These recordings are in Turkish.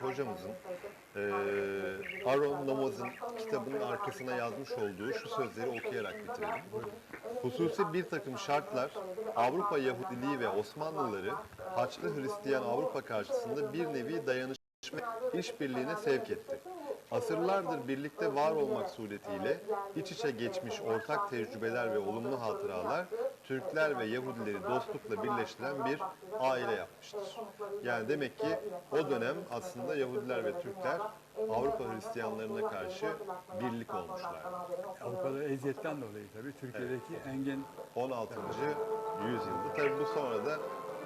Hocamızın eee Aaron Namaz'ın kitabının arkasına yazmış olduğu şu sözleri okuyarak bitirelim. Hususi bir takım şartlar Avrupa Yahudiliği ve Osmanlıları Haçlı Hristiyan Avrupa karşısında bir nevi dayanışma işbirliğine sevk etti. Asırlardır birlikte var olmak suretiyle iç içe geçmiş ortak tecrübeler ve olumlu hatıralar Türkler ve Yahudileri dostlukla birleştiren bir aile yapmıştır. Yani demek ki o dönem aslında Yahudiler ve Türkler Avrupa Hristiyanlarına karşı birlik olmuşlar. Avrupa'da eziyetten dolayı tabii Türkiye'deki engin 16. yüzyılda. Tabii bu sonra da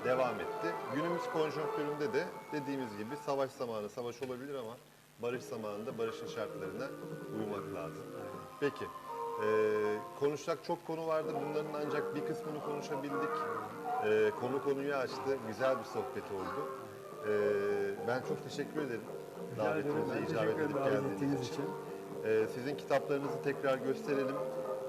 devam etti. Günümüz konjonktüründe de dediğimiz gibi savaş zamanı savaş olabilir ama barış zamanında barışın şartlarına uymak lazım. Peki, e, konuşacak çok konu vardı. Bunların ancak bir kısmını konuşabildik. E, konu konuyu açtı. Güzel bir sohbet oldu. E, ben çok teşekkür ederim. rica ederim. Davetimize Ben icabet teşekkür ederim edip davet geldiğiniz ettiğiniz için. için. Ee, sizin kitaplarınızı tekrar gösterelim.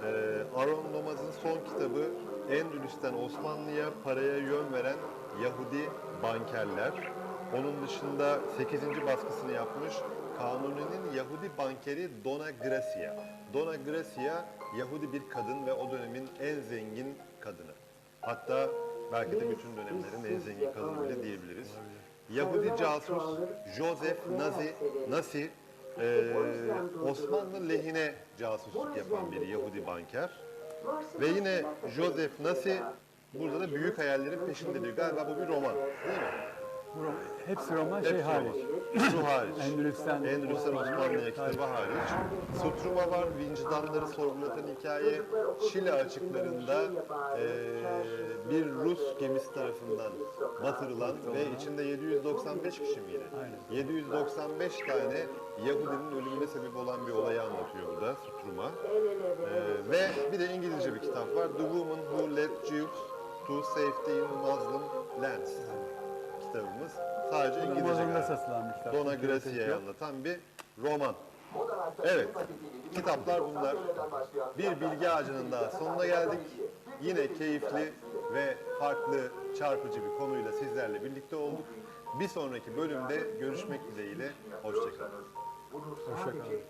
Ee, Aron Nomaz'ın son kitabı Endülüs'ten Osmanlı'ya paraya yön veren Yahudi bankerler. Onun dışında 8. baskısını yapmış Kanuni'nin Yahudi bankeri Dona Gracia. Dona Gracia Yahudi bir kadın ve o dönemin en zengin kadını. Hatta belki de bütün dönemlerin en zengin kadını bile diyebiliriz. Yahudi casus Joseph Nazi, Nasi ee, Osmanlı lehine casusluk yapan bir Yahudi banker. Ve yine Joseph Nasi burada da büyük hayallerin peşinde diyor. Galiba bu bir roman değil mi? Ro- hepsi roman şey Hepsi hariç. roman. Şu hariç. Endülüs'ten Endülüs'ten Osmanlı'ya kitabı hariç. Sutruma var, vicdanları sorgulatan hikaye. Şile açıklarında eee, bir Rus gemisi tarafından batırılan ve içinde 795 kişi miydi? Aynen. 795 tane Yahudinin ölümüne sebep olan bir olayı anlatıyor burada Sutruma. Eee, ve bir de İngilizce bir kitap var. The Woman Who Led Jews to Safety in Muslim Lands kitabımız. Sadece İngilizce Amazon'da galiba. Dona Gracia'yı anlatan bir roman. Evet, kitaplar bunlar. Bir bilgi ağacının daha sonuna geldik. Yine keyifli ve farklı, çarpıcı bir konuyla sizlerle birlikte olduk. Bir sonraki bölümde görüşmek dileğiyle. Hoşçakalın. Hoşçakalın.